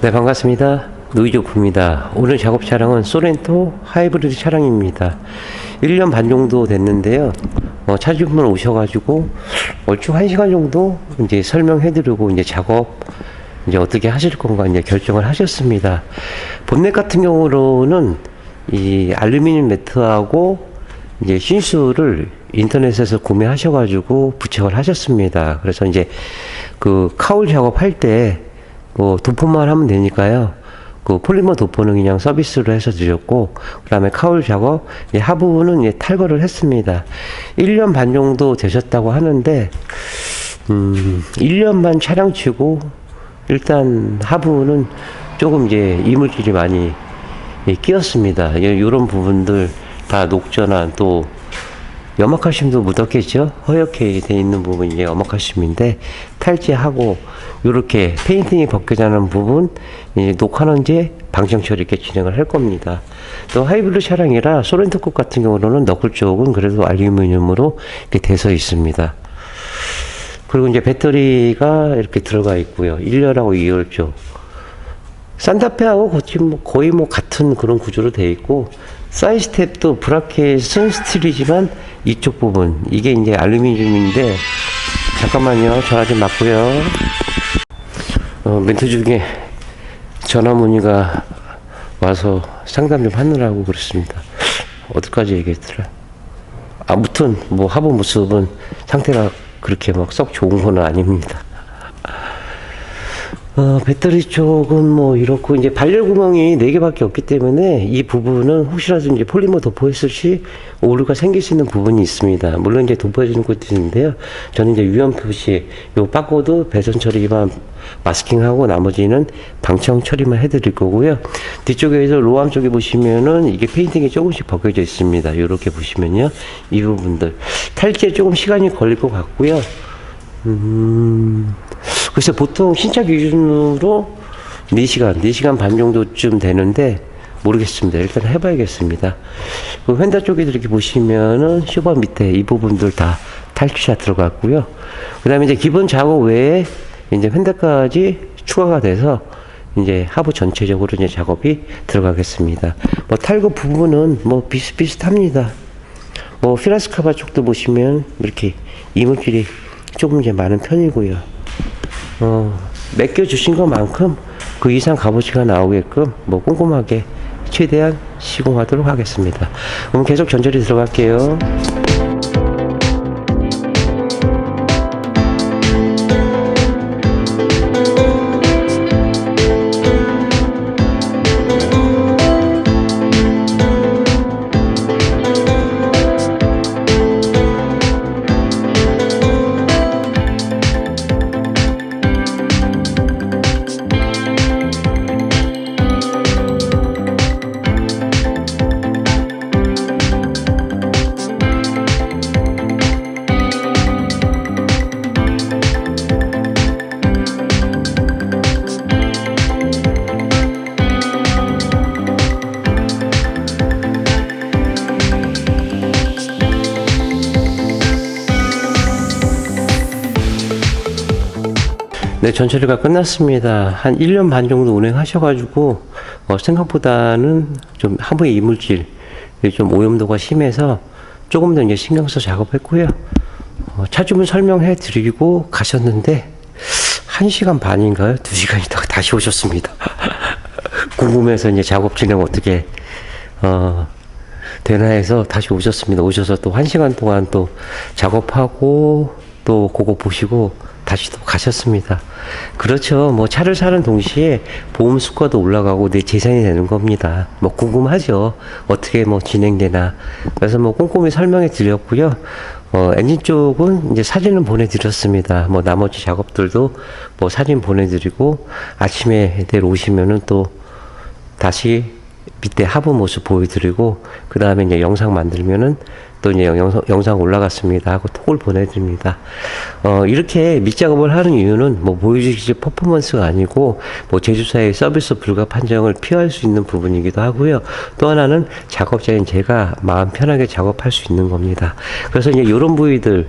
네 반갑습니다. 노이조프입니다. 오늘 작업 차량은 소렌토 하이브리드 차량입니다. 1년 반 정도 됐는데요. 어, 차주분 오셔가지고 얼추 1시간 정도 이제 설명해드리고 이제 작업 이제 어떻게 하실 건가 이제 결정을 하셨습니다. 본넷 같은 경우로는 이 알루미늄 매트하고 이제 신수를 인터넷에서 구매하셔가지고 부착을 하셨습니다. 그래서 이제 그 카울 작업할 때 뭐 도포만 하면 되니까요. 그 폴리머 도포는 그냥 서비스로 해서 드렸고, 그 다음에 카울 작업, 하부는 이제 탈거를 했습니다. 1년 반 정도 되셨다고 하는데, 음, 1년 반 차량 치고, 일단 하부는 조금 이제 이물질이 많이 예, 끼었습니다. 이런 부분들 다 녹전한 또 염화칼슘도 묻었겠죠? 허옇게 돼 있는 부분이 이제 염화칼슘인데 탈지하고 이렇게 페인팅이 벗겨지는 부분 이제 녹화는제 방정 처리 이렇게 진행을 할 겁니다. 또 하이브리드 차량이라 소렌토급 같은 경우는 너클 쪽은 그래도 알루미늄으로 이렇게 돼서 있습니다. 그리고 이제 배터리가 이렇게 들어가 있고요. 1열하고 2열 쪽. 산타페하고 뭐, 거의 뭐 같은 그런 구조로 되어 있고 사이드 스텝도 브라켓은 스틸이지만 이쪽 부분 이게 이제 알루미늄인데 잠깐만요. 전화 좀 받고요. 어, 멘트 중에 전화 문의가 와서 상담 좀 하느라고 그렇습니다. 어디까지 얘기했더라? 아무튼 뭐 하부 모습은 상태가 그렇게 막 썩 좋은 건 아닙니다 어, 배터리 쪽은 뭐 이렇고 이제 발열 구멍이 네 개밖에 없기 때문에 이 부분은 혹시라도 이제 폴리머 도포했을 시 오류가 생길 수 있는 부분이 있습니다. 물론 이제 도포해주는 것도 있는데요. 저는 이제 위험 표시 요 빠고도 배선 처리만 마스킹하고 나머지는 방청 처리만 해드릴 거고요. 뒤쪽에서 로암 쪽에 보시면은 이게 페인팅이 조금씩 벗겨져 있습니다. 이렇게 보시면요. 이 부분들 탈지에 조금 시간이 걸릴 것 같고요. 음. 그래서 보통 신차 기준으로 4시간, 4시간 반 정도쯤 되는데 모르겠습니다. 일단 해봐야겠습니다. 그 휀다 쪽에 이렇게 보시면은 슈퍼 밑에 이 부분들 다 탈취샷 들어갔고요. 그 다음에 이제 기본 작업 외에 이제 휀다까지 추가가 돼서 이제 하부 전체적으로 이제 작업이 들어가겠습니다. 뭐 탈거 부분은 뭐 비슷비슷합니다. 뭐 피라스카바 쪽도 보시면 이렇게 이물질이 조금 이제 많은 편이고요. 어, 맡겨주신 것만큼 그 이상 값어치가 나오게끔 뭐 꼼꼼하게 최대한 시공하도록 하겠습니다. 그럼 계속 전절이 들어갈게요. 네, 전처리가 끝났습니다. 한 1년 반 정도 운행하셔가지고, 어, 생각보다는 좀 하부의 이물질, 좀 오염도가 심해서 조금 더 이제 신경 써 작업했고요. 어, 차주분 설명해 드리고 가셨는데, 1시간 반인가요? 2시간 있다가 다시 오셨습니다. 궁금해서 이제 작업 진행 어떻게, 어, 되나 해서 다시 오셨습니다. 오셔서 또 1시간 동안 또 작업하고, 또 그거 보시고, 다시 또 가셨습니다. 그렇죠. 뭐 차를 사는 동시에 보험 수가도 올라가고 내 재산이 되는 겁니다. 뭐 궁금하죠. 어떻게 뭐 진행되나. 그래서 뭐 꼼꼼히 설명해 드렸고요. 어, 엔진 쪽은 이제 사진을 보내드렸습니다. 뭐 나머지 작업들도 뭐 사진 보내드리고 아침에 내려오시면은 또 다시 밑에 하부 모습 보여드리고 그 다음에 이제 영상 만들면은 또 이제 영상, 영상 올라갔습니다 하고 톡을 보내드립니다. 어, 이렇게 밑작업을 하는 이유는 뭐 보여주기 퍼포먼스가 아니고 뭐 제조사의 서비스 불가 판정을 피할 수 있는 부분이기도 하고요. 또 하나는 작업자인 제가 마음 편하게 작업할 수 있는 겁니다. 그래서 이제 이런 부위들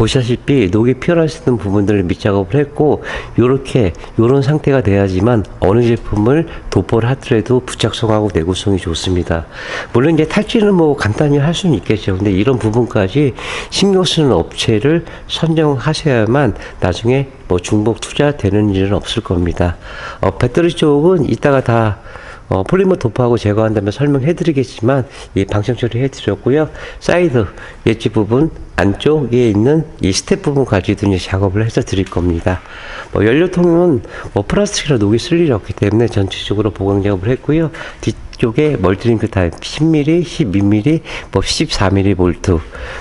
보시다시피 녹이 피어날 수 있는 부분들을 밑작업을 했고 요렇게 요런 상태가 돼야지만 어느 제품을 도포를 하더라도 부착성하고 내구성이 좋습니다. 물론 이제 탈지는 뭐 간단히 할 수는 있겠죠. 근데 이런 부분까지 신경 쓰는 업체를 선정하셔야만 나중에 뭐 중복 투자 되는 일은 없을 겁니다. 어, 배터리 쪽은 이따가 다 어, 폴리머 도포하고 제거한 다음에 설명해 드리겠지만 이 방청 처리 해 드렸고요. 사이드 엣지 부분 안쪽에 있는 이 스텝 부분까지도 이제 작업을 해서 드릴 겁니다. 뭐 연료통은 뭐 플라스틱이라 녹이 쓸 일이 없기 때문에 전체적으로 보강 작업을 했고요. 뒤 쪽에 멀티링크 타입 10mm, 12mm, 뭐 14mm 볼트.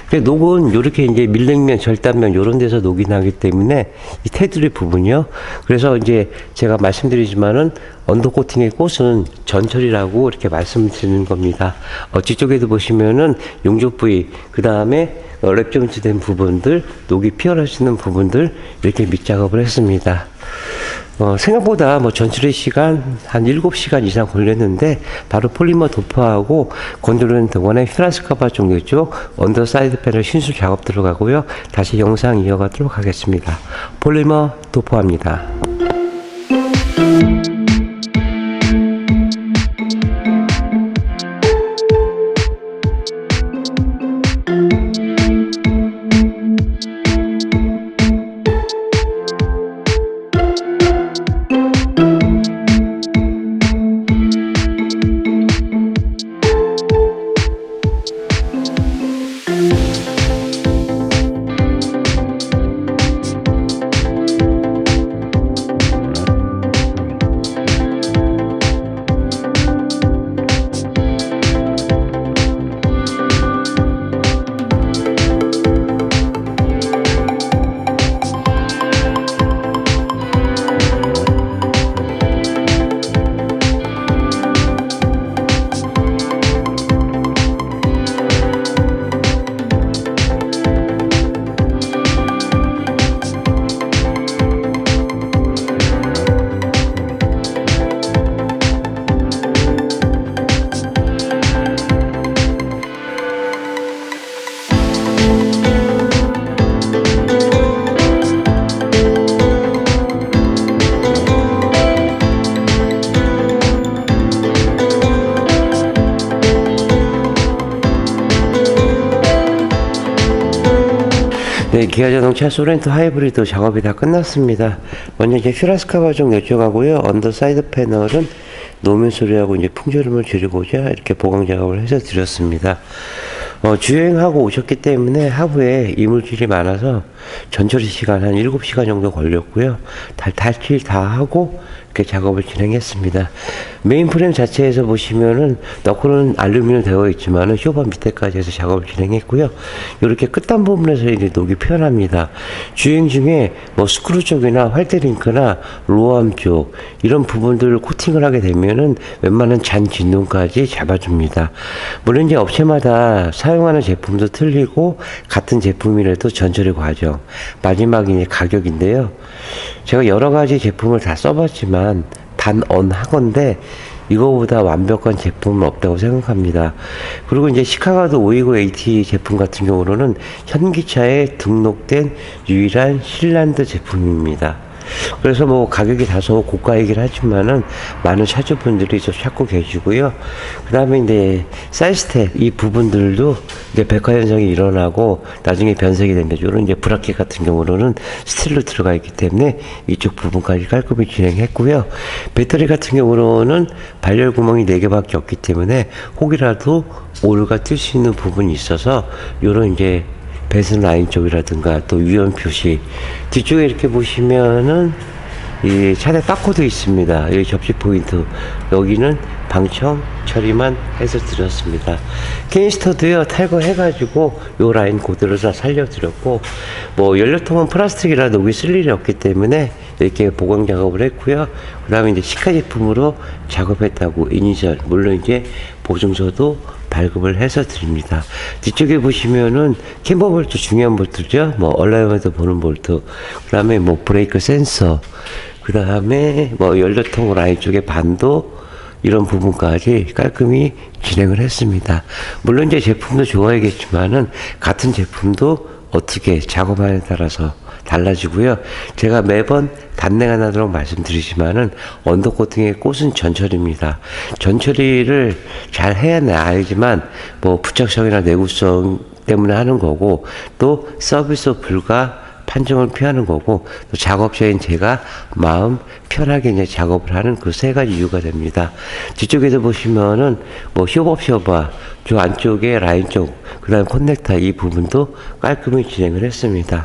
근데 녹은 이렇게 이제 밀냉면, 절단면 이런 데서 녹이 나기 때문에 이 테두리 부분이요. 그래서 이제 제가 말씀드리지만은 언더 코팅의 꽃은 전철이라고 이렇게 말씀드리는 겁니다. 어, 뒤쪽에도 보시면은 용접 부위, 그 다음에 어, 랩 조인트 된 부분들, 녹이 피어날 수 있는 부분들 이렇게 밑작업을 했습니다. 어, 생각보다 뭐 전출의 시간 한 7시간 이상 걸렸는데 바로 폴리머 도포하고 건드리는 동안에 휘라스 커버 종류 쪽 언더 사이드 패널 신수 작업 들어가고요. 다시 영상 이어가도록 하겠습니다. 폴리머 도포합니다. 기아자동차 소렌토 하이브리드 작업이 다 끝났습니다. 먼저 이제 퓨라스카 과정 여쭤가고요. 언더 사이드 패널은 노면 소리하고 이제 풍절음을 줄이고자 이렇게 보강 작업을 해서 드렸습니다. 어, 주행하고 오셨기 때문에 하부에 이물질이 많아서 전처리 시간 한 7시간 정도 걸렸고요. 달, 달칠 다 하고 이렇게 작업을 진행했습니다. 메인 프레임 자체에서 보시면은 너클은 알루미늄 되어 있지만은 쇼바 밑에까지 해서 작업을 진행했고요. 이렇게 끝단 부분에서 이제 녹이 표현합니다. 주행 중에 뭐 스크루 쪽이나 활대링크나 로암 쪽 이런 부분들을 코팅을 하게 되면은 웬만한 잔 진동까지 잡아줍니다. 물론 이제 업체마다 사용하는 제품도 틀리고 같은 제품이라도 전처리 과정 마지막이 이제 가격인데요. 제가 여러 가지 제품을 다 써봤지만 단언 하건데 이거보다 완벽한 제품은 없다고 생각합니다. 그리고 이제 시카고도 529 AT 제품 같은 경우로는 현기차에 등록된 유일한 신란드 제품입니다. 그래서 뭐 가격이 다소 고가이긴 하지만은 많은 차주분들이 좀 찾고 계시고요. 그 다음에 이제 사이스텝 이 부분들도 이제 백화 현상이 일어나고 나중에 변색이 되면 이런 이제 브라켓 같은 경우로는 스틸로 들어가 있기 때문에 이쪽 부분까지 깔끔히 진행했고요. 배터리 같은 경우로는 발열 구멍이 4개밖에 없기 때문에 혹이라도 오류가 뜰 수 있는 부분이 있어서 요런 이제 배선 라인 쪽이라든가 또 위험 표시 뒤쪽에 이렇게 보시면은 이 차내 바코드 있습니다. 여기 접시 포인트 여기는 방청 처리만 해서 드렸습니다. 케이스터도요 탈거해가지고 요 라인 그대로 다 살려드렸고 뭐 연료통은 플라스틱이라 녹이 쓸 일이 없기 때문에 이렇게 보강 작업을 했고요. 그 다음에 이제 시카 제품으로 작업했다고 이니셜 물론 이제 보증서도 발급을 해서 드립니다. 뒤쪽에 보시면은 캠버 볼트 중요한 볼트죠. 뭐 얼라이먼트 보는 볼트, 그 다음에 뭐 브레이크 센서, 그 다음에 뭐 연료통 라인 쪽에 반도 이런 부분까지 깔끔히 진행을 했습니다. 물론 이제 제품도 좋아야겠지만은 같은 제품도 어떻게 작업하냐에 따라서 달라지고요. 제가 매번 단내가 나도록 말씀드리지만은 언더 코팅의 꽃은 전처리입니다. 전처리를 잘 해야 알지만 뭐 부착성이나 내구성 때문에 하는 거고 또 서비스 불가 판정을 피하는 거고 또 작업자인 제가 마음 편하게 이제 작업을 하는 그 세 가지 이유가 됩니다. 뒤쪽에서 보시면은 뭐 협업협화 저 안쪽에 라인 쪽 그다음 커넥터 이 부분도 깔끔히 진행을 했습니다.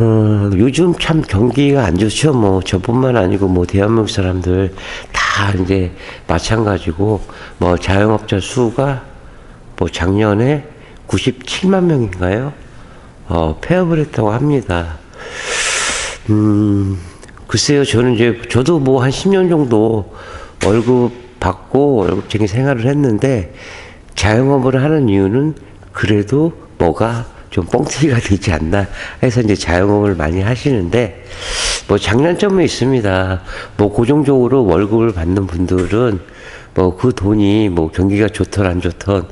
어, 요즘 참 경기가 안 좋죠. 뭐, 저뿐만 아니고, 뭐, 대한민국 사람들 다 이제 마찬가지고, 뭐, 자영업자 수가 뭐, 작년에 97만 명인가요? 어, 폐업을 했다고 합니다. 음, 글쎄요, 저는 이제, 저도 뭐, 한 10년 정도 월급 받고 월급쟁이 생활을 했는데, 자영업을 하는 이유는 그래도 뭐가 좀 뻥튀기가 되지 않나 해서 이제 자영업을 많이 하시는데 뭐 장단점이 있습니다. 뭐 고정적으로 월급을 받는 분들은 뭐 그 돈이 뭐 경기가 좋던 안 좋던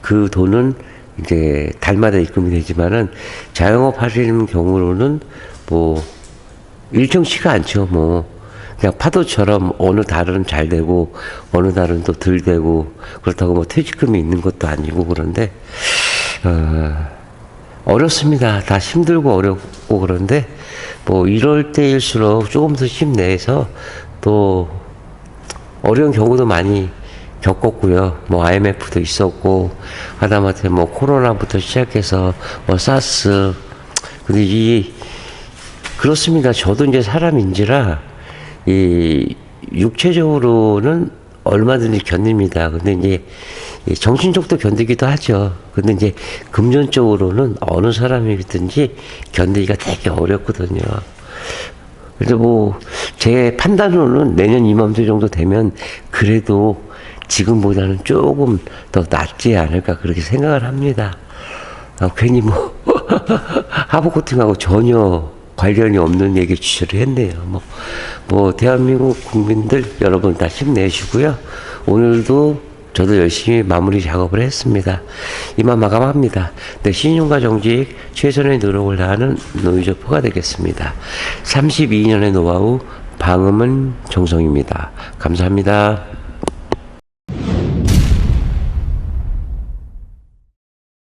그 돈은 이제 달마다 입금이 되지만은 자영업 하시는 경우로는 뭐 일정치가 않죠. 뭐 그냥 파도처럼 어느 달은 잘 되고 어느 달은 또 덜 되고 그렇다고 뭐 퇴직금이 있는 것도 아니고 그런데 어, 어렵습니다. 다 힘들고 어렵고 그런데 뭐 이럴 때일수록 조금 더 힘내서 또 어려운 경우도 많이 겪었고요. 뭐 IMF도 있었고 하다못해 뭐 코로나부터 시작해서 뭐 사스 근데 이 그렇습니다. 저도 이제 사람인지라 이 육체적으로는 얼마든지 견딥니다. 근데 이제 이 정신적도 견디기도 하죠. 근데 이제 금전적으로는 어느 사람이든지 견디기가 되게 어렵거든요. 그래서 뭐 제 판단으로는 내년 이맘때 정도 되면 그래도 지금보다는 조금 더 낫지 않을까 그렇게 생각을 합니다. 아, 괜히 뭐 하부 코팅하고 전혀 관련이 없는 얘기 주제를 했네요. 뭐, 뭐 대한민국 국민들 여러분 다 힘내시고요. 오늘도 저도 열심히 마무리 작업을 했습니다. 이만 마감합니다. 네, 신용과 정직 최선의 노력을 다하는 노이조포가 되겠습니다. 32년의 노하우 방음은 정성입니다. 감사합니다.